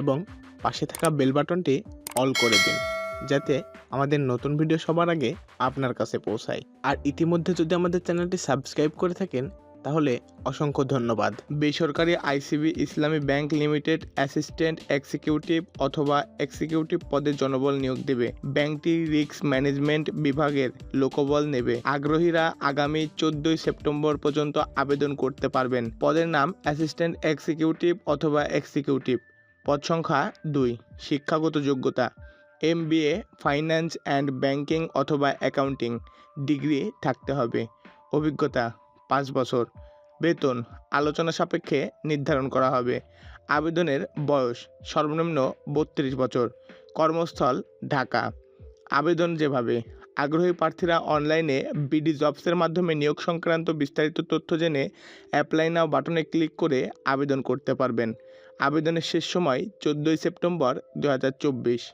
এবং পাশে থাকা বেল বাটনটি অল করে দিন, যাতে আমাদের নতুন ভিডিও সবার আগে আপনার কাছে পৌঁছায়। আর ইতিমধ্যে যদি আমাদের চ্যানেলটি সাবস্ক্রাইব করে থাকেন, তাহলে অসংখ্য ধন্যবাদ। বেসরকারি ICB Islami bank limited assistant executive অথবা এক্সিকিউটিভ পদে জনবল নিয়োগ দেবে। ব্যাংকটি রিস্ক ম্যানেজমেন্ট বিভাগের লোকবল নেবে। আগ্রহীরা আগামী চোদ্দই সেপ্টেম্বর পর্যন্ত আবেদন করতে পারবেন। পদের নাম অ্যাসিস্ট্যান্ট এক্সিকিউটিভ অথবা এক্সিকিউটিভ। পদ সংখ্যা দুই, শিক্ষাগত যোগ্যতা M B A finance and banking অথবা অ্যাকাউন্টিং, ডিগ্রি থাকতে হবে। অভিজ্ঞতা, পাঁচ বছর। বেতন, আলোচনা সাপেক্ষে নির্ধারণ করা হবে। আবেদনের বয়স, সর্বনিম্ন বত্রিশ বছর। কর্মস্থল, ঢাকা। আবেদন যেভাবে আগ্রহী প্রার্থীরা অনলাইনে বিডি জবসের মাধ্যমে নিয়োগ সংক্রান্ত বিস্তারিত তথ্য জেনে অ্যাপ্লাই নাও বাটনে ক্লিক করে আবেদন করতে পারবেন। আবেদনের শেষ সময় চোদ্দোই সেপ্টেম্বর দু হাজার চব্বিশ।